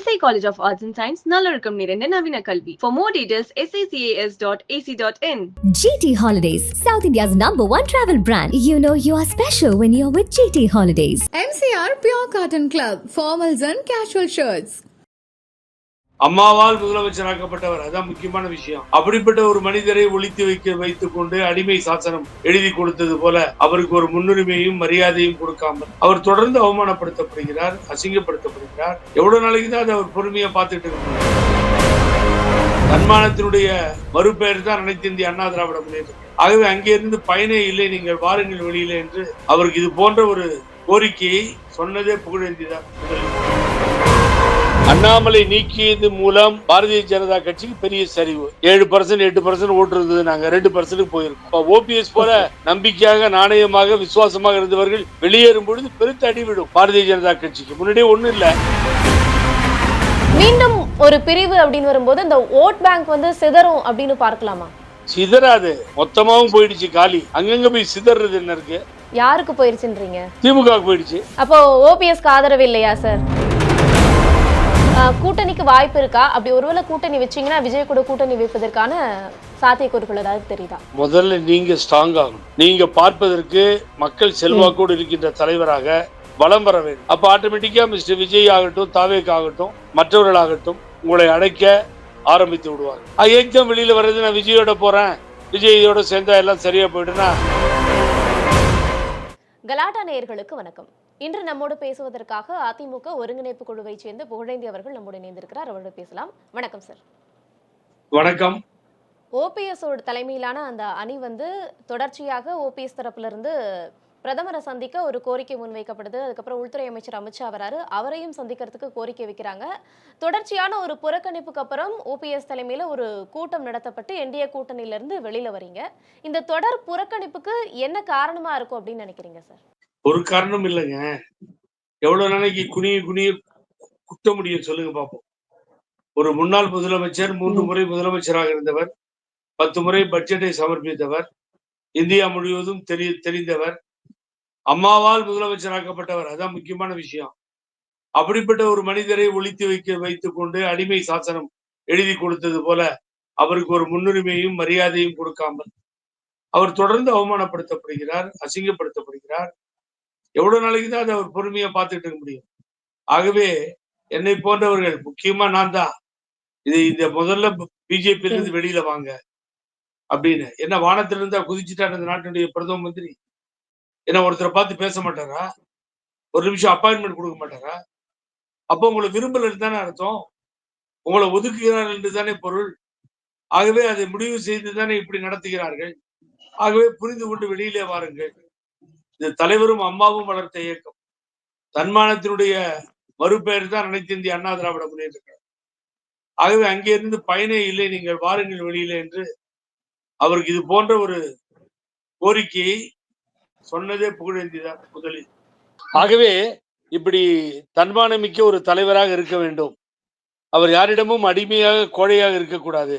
SI College of Arts and Science, Nallarukam Nirende Navina Kalvi. For more details, sicas.ac.in. GT Holidays, South India's number one travel brand. You know you are special when you're with GT Holidays. MCR Pure Cotton Club, formal and casual shirts. அம்மாவால் முதலமைச்சராக்கப்பட்டவர். அதான் முக்கியமான விஷயம். அப்படிப்பட்ட ஒரு மனிதரை ஒழித்து வைக்க வைத்துக் கொண்டு அடிமை சாசனம் எழுதி கொடுத்தது போல அவருக்கு ஒரு முன்னுரிமையும் மரியாதையும் கொடுக்காமல் அவர் தொடர்ந்து அவமானப்படுத்தப்படுகிறார் அசிங்கப்படுத்தப்படுகிறார். எவ்வளவு நாளைக்கு தான் அதை அவர் பொறுமையா பார்த்துட்டு இருக்கிறார் தன்மானத்தினுடைய மறுபெயர் தான் அனைத்து இந்திய அண்ணா திராவிட முன்னேற்றம் ஆகவே அங்கிருந்து பயனே இல்லை நீங்கள் வாருங்கள் வெளியில என்று அவருக்கு இது போன்ற ஒரு கோரிக்கையை சொன்னதே புகழேந்திதான் முதலில். அண்ணாமலை நீக்கியது மூலம் பாரதிய ஜனதா கட்சிக்கு பெரிய சரிவு. ஏழு பர்சன்ட் எட்டு பர்சன்ட் ஓட்டு இருந்தது. நாங்க ரெண்டு பர்சன்ட் போயிருக்கோம். ஓபிஎஸ் போல நம்பிக்கையாக நாணயமாக விசுவாசமாக இருந்தவர்கள் வெளியேறும் பொழுது பெருத்த அடிவிடும் பாரதிய ஜனதா கட்சிக்கு. முன்னாடியே ஒண்ணும் இல்ல. மீண்டும் ஒரு பிரிவு அப்படின்னு வரும்போது இந்த ஓட் பேங்க் வந்து சிதறும் அப்படின்னு பார்க்கலாமா? சிதறாது. மொத்தமாவும் போயிடுச்சு காலி. அங்கங்க போய் சிதறது என்ன இருக்கு? யாருக்கு போயிருச்சுன்றீங்க? திமுக போயிடுச்சு. அப்போ ஓபிஎஸ்க்கு ஆதரவு இல்லையா சார்? கூட்டணிக்கு வாய்ப்பு இருக்கா? அப்படி ஒருவேளை கூட்டணி வச்சீங்கன்னா விஜய் கூட கூட்டணி வைப்பதற்கான சாத்தியக்கூறுகள் ஏதாவது தெரியுதா? முதல்ல நீங்க ஸ்ட்ராங் ஆகணும். நீங்க பார்ப்பதற்கு மக்கள் செல்வாக்கோடு இருக்கின்ற தலைவராக வலம் வர வேண்டும். அப்ப ஆட்டோமேட்டிக்கா மிஸ்டர் விஜய் ஆகட்டும் தாவேக் ஆகட்டும் மற்றவர்களாகட்டும் உங்களை அடைக்க ஆரம்பித்து விடுவாங்க ஏக்கம் வெளியில வர்றது? நான் விஜயோட போறேன். விஜயோட சேர்ந்தா எல்லாம் சரியா போயிடுனா கலாட்டா நேயர்களுக்கு வணக்கம். இன்று நம்மோடு பேசுவதற்காக அதிமுக ஒருங்கிணைப்பு குழுவை சேர்ந்த புகழேந்தி அவர்கள் நம்மோடு இணைந்திருக்கிறார். அவரோடு பேசலாம். வணக்கம் சார் வணக்கம். ஓபிஎஸ் தலைமையிலான அந்த அணி வந்து தொடர்ச்சியாக ஓபிஎஸ் தரப்புல இருந்து பிரதமரை சந்திக்க ஒரு கோரிக்கை முன்வைக்கப்படுது. அதுக்கப்புறம் உள்துறை அமைச்சர் அமித்ஷா வராரு. அவரையும் சந்திக்கிறதுக்கு கோரிக்கை வைக்கிறாங்க. தொடர்ச்சியான ஒரு புறக்கணிப்புக்கு அப்புறம் ஓபிஎஸ் தலைமையில ஒரு கூட்டம் நடத்தப்பட்டு என்டிஏ கூட்டணியில இருந்து வெளியில வரீங்க. இந்த தொடர் புறக்கணிப்புக்கு என்ன காரணமா இருக்கும் அப்படின்னு நினைக்கிறீங்க சார் ஒரு காரணம் இல்லைங்க. எவ்வளவு நாளைக்கு குனிய குனிய குத்த முடியும் சொல்லுங்க பாப்போம். ஒரு முன்னாள் முதலமைச்சர் மூன்று முறை முதலமைச்சராக இருந்தவர் பத்து முறை பட்ஜெட்டை சமர்ப்பித்தவர் இந்தியா முழுவதும் தெரி தெரிந்தவர் அம்மாவால் முதலமைச்சராக்கப்பட்டவர் அதான் முக்கியமான விஷயம். அப்படிப்பட்ட ஒரு மனிதரை ஒழித்து வைக்க வைத்துக் கொண்டு அடிமை சாசனம் எழுதி கொடுத்தது போல அவருக்கு ஒரு முன்னுரிமையும் மரியாதையும் கொடுக்காமல் அவர் தொடர்ந்து அவமானப்படுத்தப்படுகிறார் அசிங்கப்படுத்தப்படுகிறார். எவ்வளவு நாளைக்கு தான் அதை அவர் பொறுமையா பார்த்துட்டு இருக்க முடியும்? ஆகவே என்னை போன்றவர்கள் முக்கியமா நான் தான் இது இந்த முதல்ல பிஜேபியில இருந்து வெளியில வாங்க அப்படின்னு. என்ன வானத்துல இருந்தா குதிச்சுட்டார் இந்த நாட்டினுடைய பிரதம மந்திரி? என்ன ஒருத்தரை பார்த்து பேச மாட்டாரா? ஒரு நிமிஷம் அப்பாயின்மெண்ட் கொடுக்க மாட்டாரா? அப்போ உங்களை விரும்பல தானே அர்த்தம்? உங்களை ஒதுக்குகிறார்கள் என்று தானே பொருள்? ஆகவே அதை முடிவு செய்து தானே இப்படி நடத்துகிறார்கள்? ஆகவே புரிந்து கொண்டு வெளியிலே வாருங்கள். இது தலைவரும் அம்மாவும் வளர்த்த இயக்கம். தன்மானத்தினுடைய மறுபெயர் தான் அனைத்து இந்திய அண்ணா திராவிட முன்னேற்றம் ஆகவே அங்கே இருந்து பயனே இல்லை நீங்கள் வாருங்கள் வெளியில என்று அவருக்கு இது போன்ற ஒரு கோரிக்கையை சொன்னதே புகழேந்திதான் முதலில். ஆகவே இப்படி தன்மானமிக்க ஒரு தலைவராக இருக்க வேண்டும். அவர் யாரிடமும் அடிமையாக கோழையாக இருக்கக்கூடாது?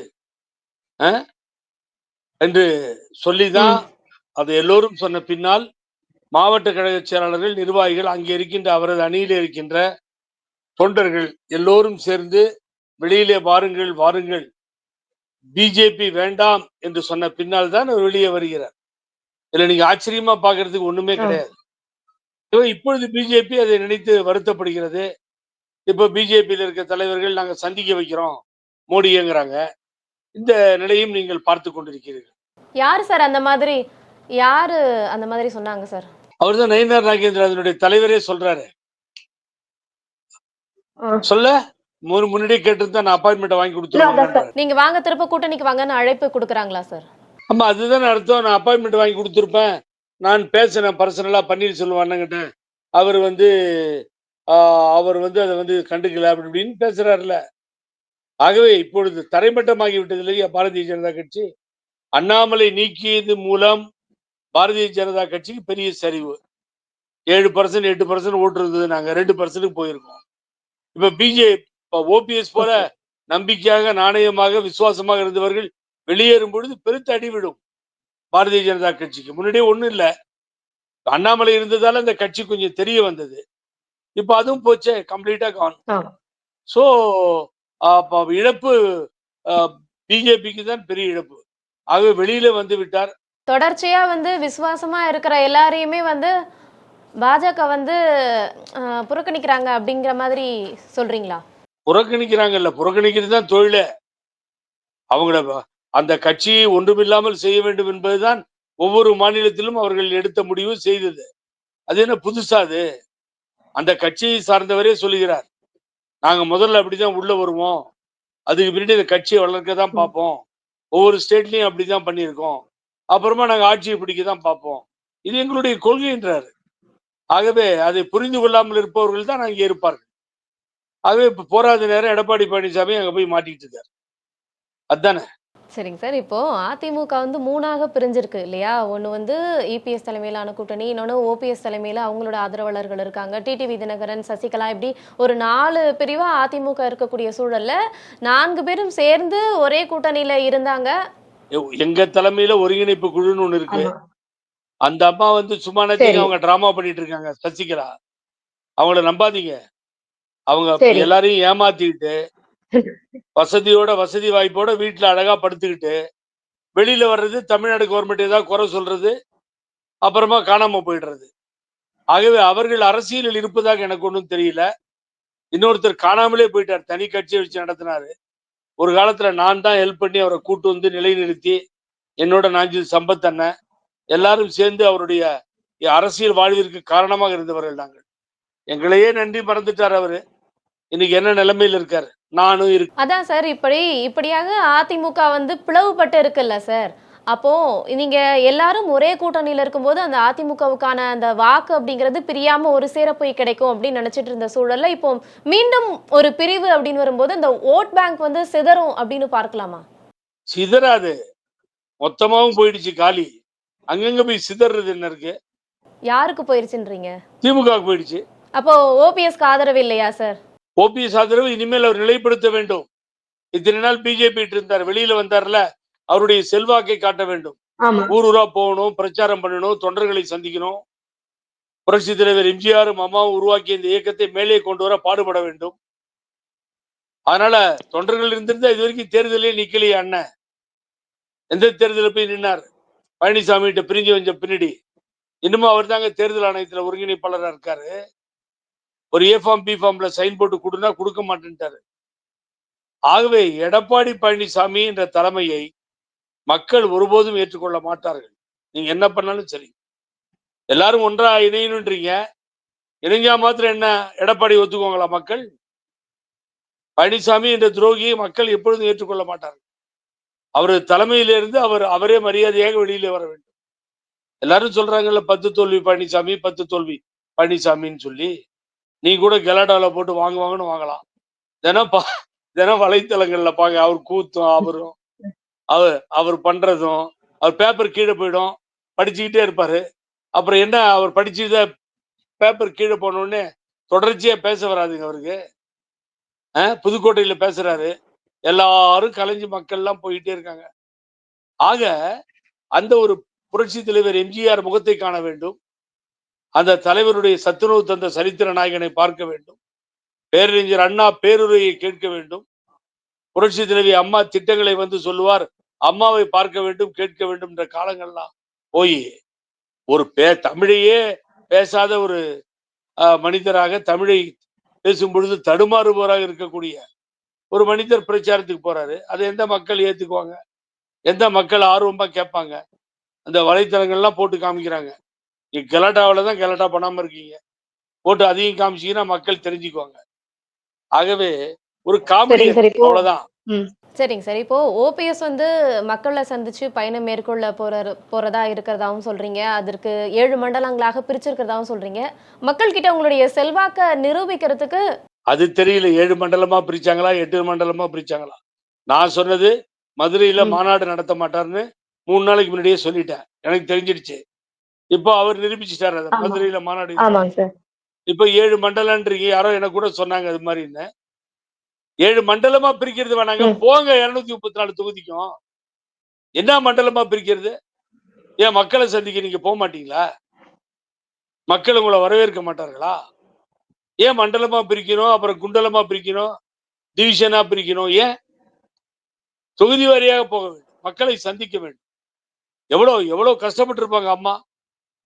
என்று சொல்லிதான் அது எல்லோரும் சொன்ன பின்னால் மாவட்ட கழக செயலாளர்கள் நிர்வாகிகள் அங்கே இருக்கின்ற அவரது அணியிலே இருக்கின்ற தொண்டர்கள் எல்லோரும் சேர்ந்து வெளியிலே வாருங்கள் வாருங்கள். பிஜேபி வேண்டாம் என்று சொன்ன பின்னால் தான் வெளியே வருகிறார். இதுல நீங்க ஆச்சரியமா பாக்குறதுக்கு ஒண்ணுமே கிடையாது. இப்ப இப்பொழுது பிஜேபி அதை நினைத்து வருத்தப்படுகிறது. இப்ப பிஜேபியில் இருக்க தலைவர்கள் நாங்க சந்திக்க வைக்கிறோம் மோடிங்கிறாங்க இந்த நிலையும் நீங்கள் பார்த்து கொண்டிருக்கிறீர்கள். யாரு சார் அந்த மாதிரி? யாரு அந்த மாதிரி சொன்னாங்க சார்? அவர் தான் நயினார் நாகேந்திர அதனுடைய தலைவரே சொல்றாரு. சொல்ல? முன் முன்னாடியே கேட்டிருந்தா நான் அப்பாயின்மெண்ட் வாங்கி கொடுத்துருவேன் நீங்க வாங்க திருப்ப கூட்டணிக்கு வாங்கன்னு அழைப்பு கொடுக்குறாங்களா சார் ஆமா அதுதான் அர்த்தம். நான் அப்பாயின்மெண்ட் வாங்கி கொடுத்துருப்பேன். நான் பேசினேன் பர்சனலா பன்னீர்செல்வம் அண்ணங்கிட்ட அவர் வந்து அவர் வந்து அதை வந்து கண்டுக்கல அப்படி இப்படின்னு பேசுறாருல ஆகவே இப்பொழுது தரைமட்டமாகி விட்டது இல்லையா பாரதிய ஜனதா கட்சி? அண்ணாமலை நீக்கியது மூலம் பாரதிய ஜனதா கட்சிக்கு பெரிய சரிவு. ஏழு பர்சன்ட் எட்டு பர்சன்ட் ஓட்டு இருந்தது. நாங்க ரெண்டு பர்சன்ட் போயிருக்கோம். இப்ப பிஜே ஓபிஎஸ் போல நம்பிக்கையாக நாணயமாக விசுவாசமாக இருந்தவர்கள் வெளியேறும் பொழுது பெருத்த அடிவிடும் பாரதிய ஜனதா கட்சிக்கு. முன்னாடியே ஒண்ணும் இல்ல. அண்ணாமலை இருந்ததால அந்த கட்சி கொஞ்சம் தெரிய வந்தது. இப்ப அதுவும் போச்சே கம்ப்ளீட்டா கான் ஆமா. ஸோ இழப்பு பிஜேபிக்கு தான் பெரிய இழப்பு. ஆகவே வெளியில வந்து விட்டார். தொடர்ச்சியா வந்து விசுவாசமா இருக்கிற எல்லாரையுமே வந்து பாஜக வந்து புறக்கணிக்கிறாங்க அப்படிங்கிற மாதிரி சொல்றீங்களா? புறக்கணிக்கிறாங்கல்ல. புறக்கணிக்கிறது தான் தொழிலே. அவங்கள அந்த கட்சியை ஒன்றுமில்லாமல் செய்ய வேண்டும் என்பதுதான் ஒவ்வொரு மாநிலத்திலும் அவர்கள் எடுத்த முடிவு செய்தது. அது என்ன புதுசா அது? அந்த கட்சியை சார்ந்தவரே சொல்லுகிறார். நாங்க முதல்ல அப்படிதான் உள்ள வருவோம். அதுக்கு பின்னாடி இந்த கட்சியை வளர்க்க தான் பார்ப்போம். ஒவ்வொரு ஸ்டேட்லயும் அப்படிதான் பண்ணியிருக்கோம். அப்புறமா நாங்கள் ஆட்சியை பிடிக்க தான் பார்ப்போம். இது எங்களுடைய கொள்கைன்றாரு. ஆகவே அதை புரிந்து கொள்ளாமல் இருப்பவர்கள் தான் அங்கே இருப்பார்கள். ஆகவே இப்போ போராத நேரம் எடப்பாடி பழனிசாமி அங்கே போய் மாட்டிக்கிட்டு இருக்கார். அதானே? சரிங்க சார். இப்போ அதிமுக வந்து மூணாக பிரிஞ்சிருக்கு இல்லையா? ஒன்று வந்து இபிஎஸ் தலைமையிலான கூட்டணி இன்னொன்று ஓபிஎஸ் தலைமையில் அவங்களோட ஆதரவாளர்கள் இருக்காங்க. டிடிவி தினகரன் சசிகலா இப்படி ஒரு நாலு பிரிவாக அதிமுக இருக்கக்கூடிய சூழலில் நான்கு பேரும் சேர்ந்து ஒரே கூட்டணியில் இருந்தாங்க. எங்க தலைமையில ஒருங்கிணைப்பு குழுன்னு ஒண்ணு இருக்கு. அந்த அம்மா வந்து சும்மா நேரத்துக்கு அவங்க டிராமா பண்ணிட்டு இருக்காங்க. சசிகலா. அவங்கள நம்பாதீங்க. அவங்க. எல்லாரையும் ஏமாத்திக்கிட்டு வசதியோட வசதி வாய்ப்போட வீட்டுல அழகா படுத்துக்கிட்டு வெளியில வர்றது தமிழ்நாடு கவர்மெண்ட் ஏதாவது குறை சொல்றது அப்புறமா காணாம போயிடுறது. ஆகவே அவர்கள் அரசியலில் இருப்பதாக எனக்கு ஒன்றும் தெரியல. இன்னொருத்தர் காணாமலே போயிட்டார். தனி கட்சியை வச்சு நடத்தினாரு. ஒரு காலத்துல நான் தான் ஹெல்ப் பண்ணி அவரை கூட்டு வந்து நிலைநிறுத்தி என்னோட நாஞ்சில் சம்பத் அண்ணன் எல்லாரும் சேர்ந்து அவருடைய அரசியல் வாழ்விற்கு காரணமாக இருந்தவர்கள் நாங்கள். எங்களையே நன்றி மறந்துட்டார் அவரு. இன்னைக்கு என்ன நிலைமையில இருக்காரு? நானும் இருக்கு அதான் சார் இப்படி இப்படியாக அதிமுக வந்து பிளவுபட்டு இருக்குல்ல சார்? அப்போ நீங்க எல்லாரும் ஒரே கூட்டணியில இருக்கும்போது அந்த அதிமுகவுக்கான அந்த வாக்கு அப்படிங்கிறது பிரியாம ஒரு சேர போய் கிடைக்கும் அப்படின்னு நினைச்சிட்டு இருந்த சூழல்ல இப்போ மீண்டும் ஒரு பிரிவு அப்படின்னு வரும்போது அந்த ஓட் பேங்க் வந்து சிதறும் அப்படின்னு பார்க்கலாமா? சிதறாது. மொத்தமாவும் போயிடுச்சு காலி. அங்கங்க போய் சிதறது என்ன இருக்கு? யாருக்கு போயிருச்சுன்றீங்க? திமுக போயிடுச்சு. அப்போ ஓபிஎஸ்க்கு ஆதரவு இல்லையா சார்? ஓபிஎஸ் ஆதரவு இனிமேல் அவர் நிலைப்படுத்த வேண்டும். இத்தனை நாள் பிஜேபி இருந்தார் வெளியில வந்தார்ல. அவருடைய செல்வாக்கை காட்ட வேண்டும். ஊர் ஊரா போகணும் பிரச்சாரம் பண்ணணும் தொண்டர்களை சந்திக்கணும். புரட்சி தலைவர் எம்ஜிஆரும் அம்மாவும் உருவாக்கிய இந்த இயக்கத்தை மேலே கொண்டு வர பாடுபட வேண்டும். அதனால தொண்டர்கள் இருந்திருந்தா இது வரைக்கும் தேர்தலே நிக்கலையே அண்ணன். எந்த தேர்தலில் போய் நின்னார்? பழனிசாமி கிட்ட பிரிஞ்சு வந்த பின்னாடி. இன்னமும் அவர் தாங்க தேர்தல் ஆணையத்துல ஒருங்கிணைப்பாளரா இருக்காரு. ஒரு ஏ ஃபார்ம் பி ஃபார்ம்ல சைன் போட்டு கொடுனா கொடுக்க மாட்டேன்ட்டாரு. ஆகவே எடப்பாடி பழனிசாமி என்ற தலைமையை மக்கள் ஒருபோதும் ஏற்றுக்கொள்ள மாட்டார்கள். நீங்க என்ன பண்ணாலும் சரி. எல்லாரும் ஒன்றா இணையணுன்றீங்க. இணைஞ்சா மாத்திரம் என்ன? எடப்பாடி ஒத்துக்குவாங்களா மக்கள்? பழனிசாமி என்ற துரோகியை மக்கள் எப்பொழுதும் ஏற்றுக்கொள்ள மாட்டார்கள். அவரது தலைமையிலிருந்து அவர் அவரே மரியாதையாக வெளியிலே வர வேண்டும். எல்லாரும் சொல்றாங்கல்ல பத்து தோல்வி பழனிசாமி பத்து தோல்வி பழனிசாமின்னு சொல்லி. நீ கூட கெலாடால போட்டு வாங்குவாங்கன்னு வாங்கலாம். தினம் பா தினம் வலைத்தளங்கள்ல பாங்க அவர் கூத்தும் அவரும் அவர் அவர் பண்றதும் அவர் பேப்பர் கீழே போயிடும் படிச்சுக்கிட்டே இருப்பாரு. அப்புறம் என்ன அவர் படிச்சுட்டு பேப்பர் கீழே போனோடனே தொடர்ச்சியா பேச வராதுங்க அவருக்கு. புதுக்கோட்டையில பேசுறாரு. எல்லாரும் கலைஞ்சு மக்கள்லாம் போயிட்டே இருக்காங்க. ஆக அந்த ஒரு புரட்சி தலைவர் எம்ஜிஆர் முகத்தை காண வேண்டும். அந்த தலைவருடைய சத்துணவு தந்த சரித்திர நாயகனை பார்க்க வேண்டும். பேரறிஞர் அண்ணா பேருரையை கேட்க வேண்டும். புரட்சி தலைவி அம்மா திட்டங்களை வந்து சொல்லுவார். அம்மாவை பார்க்க வேண்டும் கேட்க வேண்டும் என்ற காலங்கள்லாம் போய் ஒரு பே தமிழையே பேசாத ஒரு மனிதராக தமிழை பேசும் பொழுது தடுமாறுபவராக இருக்கக்கூடிய ஒரு மனிதர் பிரச்சாரத்துக்கு போறாரு. அதை எந்த மக்கள் ஏத்துக்குவாங்க? எந்த மக்கள் ஆர்வமா கேட்பாங்க? அந்த வலைத்தளங்கள்லாம் போட்டு காமிக்கிறாங்க. நீங்க கெலாட்டாவில தான் கெலாட்டா பண்ணாம இருக்கீங்க. போட்டு அதையும் காமிச்சீங்கன்னா மக்கள் தெரிஞ்சுக்குவாங்க. ஆகவே ஒரு காமெடி அவ்வளவுதான். சரிங்க சார். இப்போ ஓபிஎஸ் வந்து மக்களை சந்திச்சு பயணம் மேற்கொள்ள போற போறதா இருக்கிறதாவும் சொல்றீங்க. அதற்கு ஏழு மண்டலங்களாக பிரிச்சிருக்கிறதாவும் சொல்றீங்க. மக்கள் கிட்ட உங்களுடைய செல்வாக்க நிரூபிக்கிறதுக்கு அது தெரியல. ஏழு மண்டலமா பிரிச்சாங்களா எட்டு மண்டலமா பிரிச்சாங்களா? நான் சொன்னது மதுரையில. மாநாடு நடத்த மாட்டாருன்னு மூணு நாளைக்கு முன்னாடியே சொல்லிட்டேன். எனக்கு தெரிஞ்சிடுச்சு. இப்போ அவர் நிரூபிச்சிட்டாரு. அதை. மதுரையில மாநாடு. இப்ப ஏழு மண்டலம்ன்றீங்க யாரோ எனக்கு கூட சொன்னாங்க அது மாதிரின்னு. ஏழு மண்டலமா பிரிக்கிறது வேணாங்க. போங்க இருநூத்தி முப்பத்தி நாலு தொகுதிக்கும். என்ன மண்டலமா பிரிக்கிறது? ஏன் மக்களை சந்திக்க நீங்க போக மாட்டீங்களா? மக்கள் உங்களை வரவேற்க மாட்டார்களா? ஏன் மண்டலமா பிரிக்கணும் அப்புறம் குண்டலமா பிரிக்கணும் டிவிஷனா பிரிக்கணும் ஏன்? தொகுதி வாரியாக போக வேண்டும். மக்களை சந்திக்க வேண்டும். எவ்வளவு எவ்வளவு கஷ்டப்பட்டு இருப்பாங்க அம்மா?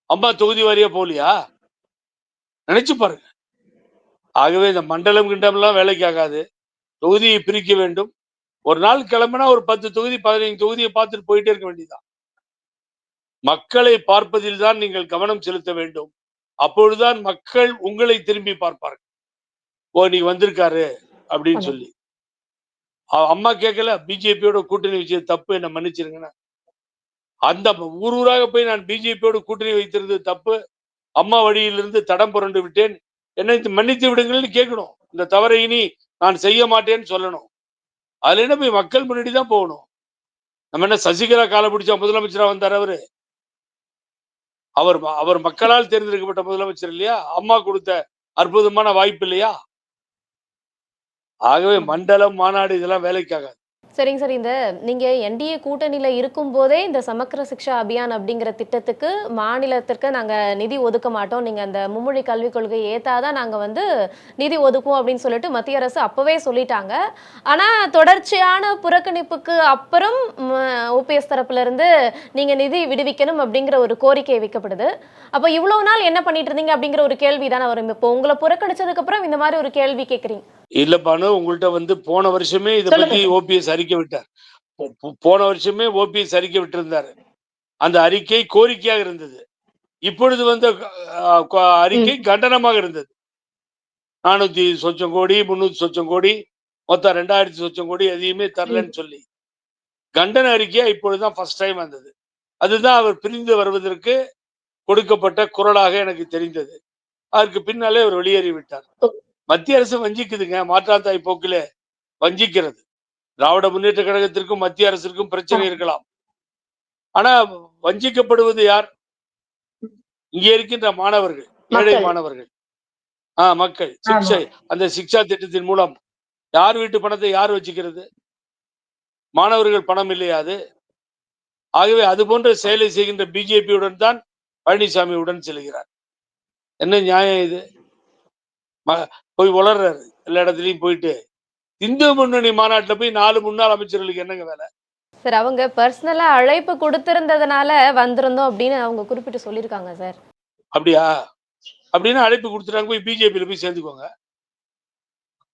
அம்மா தொகுதி வாரியா போகலையா? நினைச்சு பாருங்க. ஆகவே இந்த மண்டலம் கிண்டம்லாம் வேலைக்கு ஆகாது. தொகுதியை பிரிக்க வேண்டும். ஒரு நாள் கிளம்புனா ஒரு பத்து தொகுதி பதினைந்து தொகுதியை பார்த்துட்டு போயிட்டே இருக்க வேண்டியதுதான். மக்களை பார்ப்பதில் தான் நீங்கள் கவனம் செலுத்த வேண்டும். அப்பொழுதுதான் மக்கள் உங்களை திரும்பி பார்ப்பார்கள். ஓ நீ வந்திருக்காரு அப்படின்னு சொல்லி. அம்மா கேட்கல பிஜேபியோட கூட்டணி வச்சது தப்பு என்ன மன்னிச்சிருங்கன்னு. அந்த ஊர் ஊராக போய் நான் பிஜேபியோட கூட்டணி வைத்திருந்தது தப்பு. அம்மா வழியிலிருந்து தடம் புரண்டு விட்டேன். என்னை மன்னித்து விடுங்கள்னு கேட்கணும். இந்த தவறை இனி நான் செய்ய மாட்டேன்னு சொல்லணும். அதுல என்ன போய் மக்கள் முன்னாடி தான் போகணும். நம்ம என்ன சசிகலா காலை பிடிச்சா முதலமைச்சரா வந்தார் அவரு? அவர் அவர் மக்களால் தேர்ந்தெடுக்கப்பட்ட முதலமைச்சர் இல்லையா? அம்மா கொடுத்த அற்புதமான வாய்ப்பு இல்லையா? ஆகவே மண்டலம் மாநாடு இதெல்லாம் வேலைக்காகாது. சரிங்க சார் இந்த நீங்க என்டிஏ கூட்டணியில இருக்கும் போதே இந்த சமக்கர சிக்ஷா அபியான் அப்படிங்கிற திட்டத்துக்கு மாநிலத்திற்கு நாங்க நிதி ஒதுக்க மாட்டோம். நீங்க அந்த மும்மொழி கல்விக் கொள்கையை ஏத்தாதான் நாங்க வந்து நிதி ஒதுக்குவோம் அப்படின்னு சொல்லிட்டு மத்திய அரசு அப்பவே சொல்லிட்டாங்க. ஆனா தொடர்ச்சியான புறக்கணிப்புக்கு அப்புறம் ஓபிஎஸ் தரப்புல இருந்து நீங்க நிதி விடுவிக்கணும் அப்படிங்கிற ஒரு கோரிக்கை வைக்கப்படுது. அப்ப இவ்வளவு நாள் என்ன பண்ணிட்டு இருந்தீங்க அப்படிங்கிற ஒரு கேள்வி தானே வரும். இப்போ உங்களை புறக்கணிச்சதுக்கு அப்புறம் இந்த மாதிரி ஒரு கேள்வி கேட்குறீங்க இல்ல பானு உங்கள்ட்ட வந்து போன வருஷமே இதை பத்தி ஓபிஎஸ் அறிக்கை விட்டார். போன வருஷமே ஓபிஎஸ் அறிக்கை விட்டிருந்தாரு. அந்த அறிக்கை கோரிக்கையாக இருந்தது. இப்பொழுது வந்த அறிக்கை கண்டனமாக இருந்தது. நானூத்தி சொச்சம் கோடி முன்னூத்தி சொச்சம் கோடி மொத்தம் ரெண்டாயிரத்தி சொச்சம் கோடி எதையுமே தரலன்னு சொல்லி. கண்டன அறிக்கையா இப்பொழுதுதான் ஃபர்ஸ்ட் டைம் வந்தது. அதுதான் அவர் பிரிந்து வருவதற்கு கொடுக்கப்பட்ட குரலாக எனக்கு தெரிந்தது. அதற்கு பின்னாலே அவர் வெளியேறி விட்டார் மத்திய அரசு வஞ்சிக்குதுங்க. மாற்றாந்தாய் போக்கிலே வஞ்சிக்கிறது. திராவிட முன்னேற்ற கழகத்திற்கும் மத்திய அரசிற்கும் பிரச்சனை இருக்கலாம். ஆனா வஞ்சிக்கப்படுவது யார்? இங்கே இருக்கின்ற மாணவர்கள் ஏழை. மாணவர்கள். ஆஹ் மக்கள். சிக்ஷை அந்த சிக்ஷா திட்டத்தின் மூலம் யார் வீட்டு பணத்தை யார் வச்சுக்கிறது? மாணவர்கள் பணம் இல்லையா அது? ஆகவே அது போன்ற செயலை செய்கின்ற பிஜேபியுடன் தான் பழனிசாமியுடன் செல்கிறார். என்ன நியாயம் இது? போய் உளர்றாரு. எல்லா இடத்துலயும் போயிட்டு இந்து முன்னணி மாநாட்டுல போய் நாலு முன்னாள் அமைச்சர்களுக்கு என்னங்க வேலை? சார் அவங்க பர்சனலா அழைப்பு கொடுத்திருந்ததுனால வந்திருந்தோம் அப்படின்னு அவங்க குறிப்பிட்டு சொல்லியிருக்காங்க சார். அப்படியா? அப்படின்னு அழைப்பு கொடுத்துட்டாங்க போய் பிஜேபியில போய் சேர்ந்துக்கோங்க.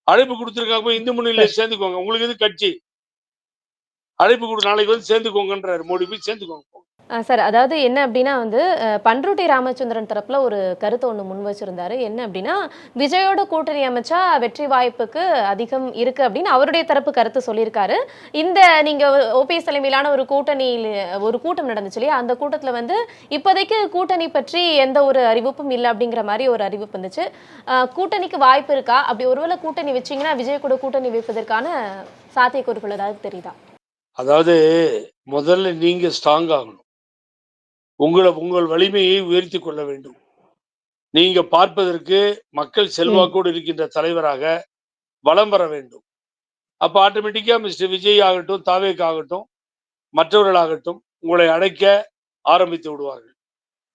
அழைப்பு கொடுத்துருக்காங்க போய் இந்து முன்னணியில சேர்ந்துக்கோங்க. உங்களுக்கு எது கட்சி? அழைப்பு கொடு நாளைக்கு வந்து சேர்ந்துக்கோங்கன்றாரு. மோடி போய் சேர்ந்துக்கோங்க. சார் அதாவது என்ன அப்படின்னா வந்து பன்ருட்டி பண்ருட்டி ராமச்சந்திரன் தரப்புல ஒரு கருத்து ஒன்று முன் வச்சிருந்தாரு. என்ன அப்படின்னா விஜயோட கூட்டணி அமைச்சா வெற்றி வாய்ப்புக்கு அதிகம் இருக்கு அப்படின்னு அவருடைய தரப்பு கருத்து சொல்லியிருக்காரு. இந்த நீங்க ஓபிஎஸ் தலைமையிலான ஒரு கூட்டணியில் ஒரு கூட்டம் நடந்துச்சு இல்லையா? அந்த கூட்டத்தில் வந்து இப்போதைக்கு கூட்டணி பற்றி எந்த ஒரு அறிவிப்பும் இல்லை அப்படிங்கிற மாதிரி ஒரு அறிவிப்பு இருந்துச்சு கூட்டணிக்கு வாய்ப்பு இருக்கா? அப்படி ஒருவேளை கூட்டணி வச்சீங்கன்னா விஜய் கூட கூட்டணி வைப்பதற்கான சாத்தியக்கூறுகள் ஏதாவது தெரியுதா? அதாவது முதல்ல நீங்க ஸ்ட்ராங் ஆகணும். உங்களை உங்கள் வலிமையை உயர்த்தி கொள்ள வேண்டும். நீங்க பார்ப்பதற்கு மக்கள் செல்வாக்கோடு இருக்கின்ற தலைவராக வலம் வர வேண்டும். அப்ப ஆட்டோமேட்டிக்கா மிஸ்டர் விஜய் ஆகட்டும் தாவேக் ஆகட்டும் மற்றவர்களாகட்டும் உங்களை அடைக்க ஆரம்பித்து விடுவார்கள்.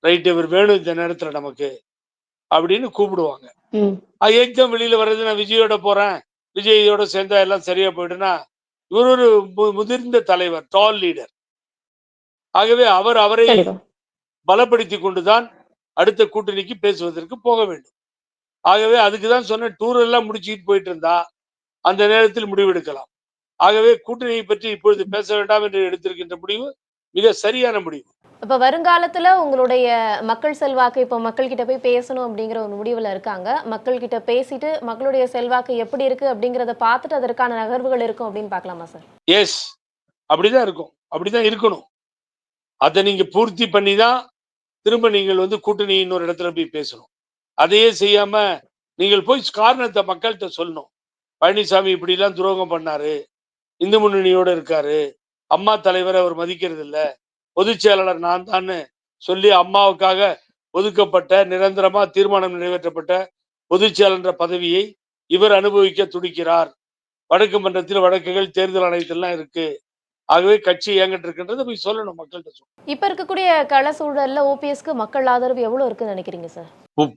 ரைட் இவர் வேணும் இந்த நேரத்துல நமக்கு அப்படின்னு கூப்பிடுவாங்க. எக்ஸாம் வெளியில வர்றது நான் விஜயோட போறேன். விஜயோட சேர்ந்தா எல்லாம் சரியா போயிடுனா இவர் ஒரு முதிர்ந்த தலைவர் டால் லீடர் ஆகவே அவர் அவரை பலப்படுத்தி கொண்டுதான் அடுத்த கூட்டணிக்கு பேசுவதற்கு போக வேண்டும். ஆகவே அதுக்கு தான் சொன்ன டூர் எல்லாம் முடிச்சுக்கிட்டு போயிட்டு இருந்தா அந்த நேரத்தில் முடிவெடுக்கலாம். ஆகவே கூட்டணியை பற்றி இப்பொழுது பேச வேண்டாம் என்று எடுத்திருக்கின்ற முடிவு மிக சரியான முடிவு. இப்ப வருங்காலத்துல உங்களுடைய மக்கள் செல்வாக்கு இப்போ மக்கள் கிட்ட போய் பேசணும் அப்படிங்கிற ஒரு முடிவுல இருக்காங்க. மக்கள் கிட்ட பேசிட்டு மக்களுடைய செல்வாக்கு எப்படி இருக்கு அப்படிங்கறத பார்த்துட்டு அதற்கான நகர்வுகள் இருக்கும் அப்படின்னு பார்க்கலாமா சார்? எஸ் அப்படிதான் இருக்கும். அப்படிதான் இருக்கணும். அதை நீங்க பூர்த்தி பண்ணி தான் திரும்ப நீங்கள் வந்து கூட்டணி இன்னொரு இடத்துல போய் பேசணும். அதையே செய்யாம நீங்கள் போய் காரணத்தை மக்கள்கிட்ட சொல்லணும். பழனிசாமி இப்படிலாம் துரோகம் பண்ணாரு. இந்து முன்னணியோட இருக்காரு. அம்மா தலைவரை அவர் மதிக்கிறது இல்ல. பொதுச் செயலாளர் நான் தான்னு சொல்லி அம்மாவுக்காக ஒதுக்கப்பட்ட நிரந்தரமா தீர்மானம் நிறைவேற்றப்பட்ட பொதுச் செயலாளர் பதவியை இவர் அனுபவிக்க துடிக்கிறார். வடக்கு மன்றத்தில் வழக்குகள் தேர்தல் ஆணையத்திலாம் இருக்கு. ஆகவே கட்சி இயங்கிட்டு இருக்கின்றதை போய் சொல்லணும் மக்கள்கிட்ட சொல்லணும். இப்ப இருக்கக்கூடிய கள சூழல்ல ஓபிஎஸ்க்கு மக்கள் ஆதரவு எவ்வளவு இருக்குன்னு நினைக்கிறீங்க சார்?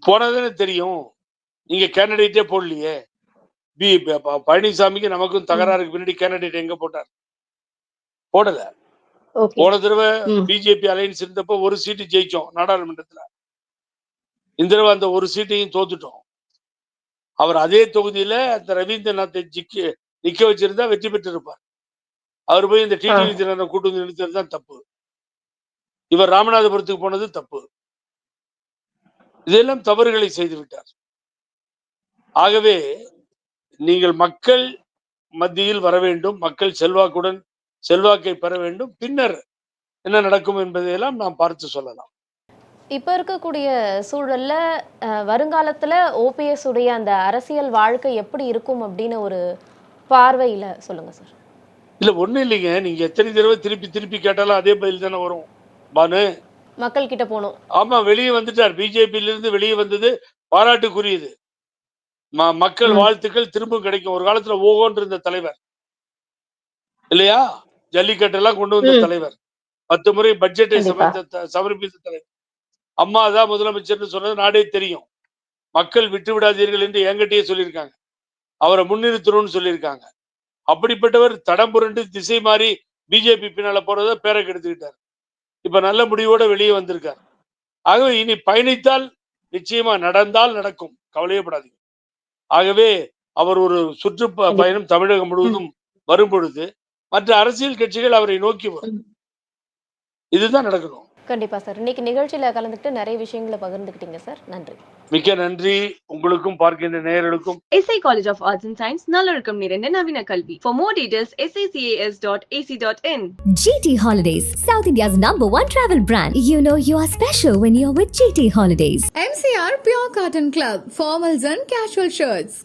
போனதுன்னு தெரியும். நீங்க கேண்டிடேட்டே போடலையே. பி பழனிசாமிக்கு நமக்கும் தகராறுக்கு பின்னாடி கேண்டிடேட் எங்க போட்டார்? போடல. போன தடவை. பிஜேபி அலையன்ஸ் இருந்தப்போ ஒரு சீட்டு ஜெயிச்சோம் நாடாளுமன்றத்துல. இந்த தடவை அந்த ஒரு சீட்டையும் தோத்துட்டோம். அவர் அதே தொகுதியில அந்த ரவீந்திரநாத்தை ஜிக்க நிக்க வச்சிருந்தா வெற்றி பெற்று இருப்பார் அவர் போய் இந்த டிடிவி தினரை கூட்டு வந்து நிறுத்தது தான் தப்பு. இவர் ராமநாதபுரத்துக்கு போனது தப்பு. இதெல்லாம் தவறுகளை செய்து விட்டார். ஆகவே நீங்கள் மக்கள் மத்தியில் வர வேண்டும் மக்கள் செல்வாக்குடன் செல்வாக்கை பெற வேண்டும். பின்னர் என்ன நடக்கும் என்பதையெல்லாம் நாம் பார்த்து சொல்லலாம். இப்ப இருக்கக்கூடிய சூழல்ல வருங்காலத்துல ஓபிஎஸ் உடைய அந்த அரசியல் வாழ்க்கை எப்படி இருக்கும் அப்படின்னு ஒரு பார்வையில சொல்லுங்க சார். இல்ல ஒண்ணும் இல்லைங்க. நீங்க எத்தனை தடவை திருப்பி திருப்பி கேட்டாலும் அதே பதில் தானே வரும். பானு. மக்கள் கிட்ட போகணும். ஆமா வெளியே வந்துட்டார். பிஜேபியில இருந்து வெளியே வந்தது பாராட்டுக்குரியது. மக்கள். வாழ்த்துக்கள் திரும்ப கிடைக்கும். ஒரு காலத்துல ஓகோன்னு இருந்த தலைவர். இல்லையா? ஜல்லிக்கட்டு எல்லாம் கொண்டு வந்த. தலைவர். பத்து முறை பட்ஜெட்டை கண்டிப்பா. சமர்த்த த- சமர்ப்பித்த தலைவர். அம்மா தான் முதலமைச்சர்னு சொன்னது நாடே தெரியும். மக்கள் விட்டு விடாதீர்கள் என்று என்கிட்டயே சொல்லியிருக்காங்க. அவரை முன்னிறுத்தணும்னு சொல்லியிருக்காங்க. அப்படிப்பட்டவர் தடம் புரண்டு திசை மாறி பிஜேபி பின்னால போறத பேரை கெடுத்துக்கிட்டார் இப்ப நல்ல முடிவோட வெளியே வந்திருக்கார். ஆகவே இனி பயணித்தால் நிச்சயமா நடந்தால் நடக்கும். கவலையப்படாதீங்க ஆகவே அவர் ஒரு சுற்று பயணம் தமிழகம் முழுவதும் வரும் பொழுது மற்ற அரசியல் கட்சிகள் அவரை நோக்கி வரும். இதுதான் நடக்கணும். கண்டிப்பா சார். இன்னைக்கு நிகழ்ச்சியில கலந்துக்கிட்டு நிறைய விஷயங்களை பகிர்ந்துக்கிட்டீங்க சார். நன்றி. மிக்க நன்றி உங்களுக்கும் பார்க்கின்ற நேயர்களுக்கும் SI College of Arts and Science நல்லொழுக்கம் நிறைந்த நவீன கல்வி For more details, sacas.ac.in GT Holidays, South India's number one travel brand. You know you are special when you're with GT Holidays. MCR Pure Cotton Club, formals and casual shirts.